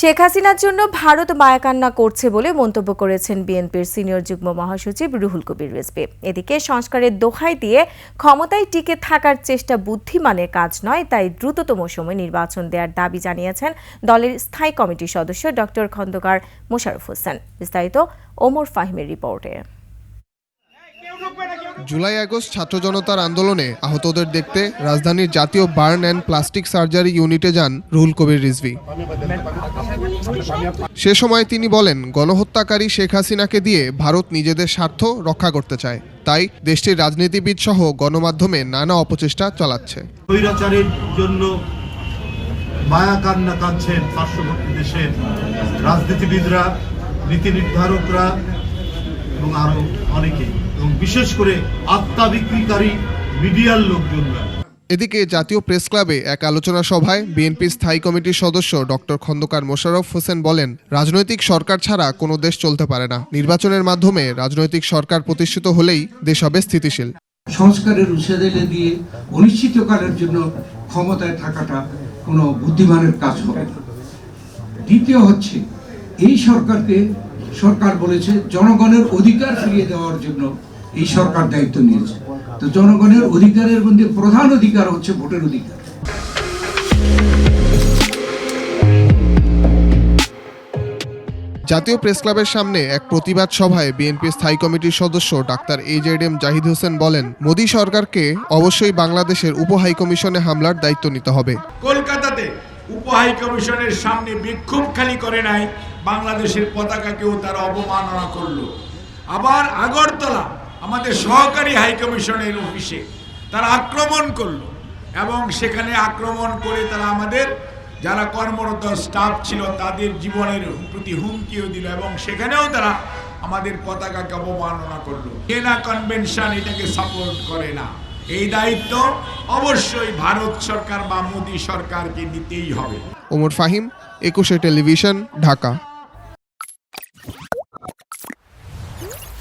শেখ হাসিনার জন্য ভারত মায়াকান্না করছে বলে মন্তব্য করেছেন বিএনপির সিনিয়র যুগ্ম মহাসচিব রুহুল কবির রেজবি এদিকে সংস্কারের দোহাই দিয়ে ক্ষমতায় টিকে থাকার চেষ্টা বুদ্ধিমানের কাজ নয়, তাই দ্রুততম সময় নির্বাচন দেওয়ার দাবি জানিয়েছেন দলের স্থায়ী কমিটির সদস্য ডক্টর খন্দকার মোশারফ হোসেন। বিস্তারিত ওমর ফাহিমের রিপোর্টে। জুলাই, আগস্ট ছাত্র জনতার আন্দোলনে আহতদের দেখতে রাজধানীর জাতীয় বার্ন অ্যান্ড প্লাস্টিক সার্জারি ইউনিটে যান রুহুল কবির রিজভী। সে সময় তিনি বলেন, গণহত্যাকারী শেখ হাসিনাকে দিয়ে ভারত নিজেদের স্বার্থ রক্ষা করতে চায়। তাই দেশটির রাজনীতিবিদ সহ গণমাধ্যমে নানা অপচেষ্টা চালাচ্ছে। জন্য মায়া কান্না কাঁদছেন পার্শ্ববর্তী দেশের রাজনীতিবিদরা, নীতি নির্ধারকরা এবং আরও অনেকে এবং বিশেষ করে আত্মা বিক্রিকারী মিডিয়ার লোকজনরা। এদিকে জাতীয় প্রেস ক্লাবে এক আলোচনা সভায় বিএনপির স্থায়ী কমিটির সদস্য ডক্টর খন্দকার মোশাররফ হোসেন বলেন রাজনৈতিক সরকার ছাড়া কোনো দেশ চলতে পারে না। নির্বাচনের মাধ্যমে রাজনৈতিক সরকার প্রতিষ্ঠিত হলেই দেশ হবে স্থিতিশীল। সংস্কারের উৎসাদেলে দিয়ে অনিশ্চিতকালের জন্য ক্ষমতায় থাকাটা কোনো বুদ্ধিমানের কাজ হবে দ্বিতীয় হচ্ছে এই সরকারকে সরকার বলেছে জনগণের অধিকার ফিরিয়ে দেওয়ার জন্য এই সরকার দায়িত্ব নিয়েছে। তো জনগণের অধিকারের মধ্যে প্রধান অধিকার হচ্ছে ভোটের অধিকার। জাতীয় প্রেস ক্লাবের সামনে এক প্রতিবাদ সভায় বিএনপি স্থায়ী কমিটির সদস্য doctor A Z M Zahid Hossain বলেন মোদী সরকারকে অবশ্যই বাংলাদেশের উপ হাইকমিশনে হামলার দায়িত্ব নিতে হবে। কলকাতাতে উপ হাই কমিশনের সামনে বিক্ষোভ খালি করে নাই বাংলাদেশের পতাকাকেও তারা অবমাননা করল। আবার আগরতলা আমাদের সহকারী হাইকমিশনের অফিসে তারা আক্রমণ করল এবং সেখানে আক্রমণ করে তারা আমাদের যারা কর্মরত স্টাফ ছিল তাদের জীবনের প্রতি হুমকিও দিল এবং সেখানেও তারা আমাদের পতাকাকে অবমাননা করল। জেনা কনভেনশন এটাকে সাপোর্ট করে না। এই দায়িত্ব অবশ্যই ভারত সরকার বা মোদী সরকারকে নিতেই হবে। ওমর ফাহিম, একুশে টেলিভিশন, ঢাকা।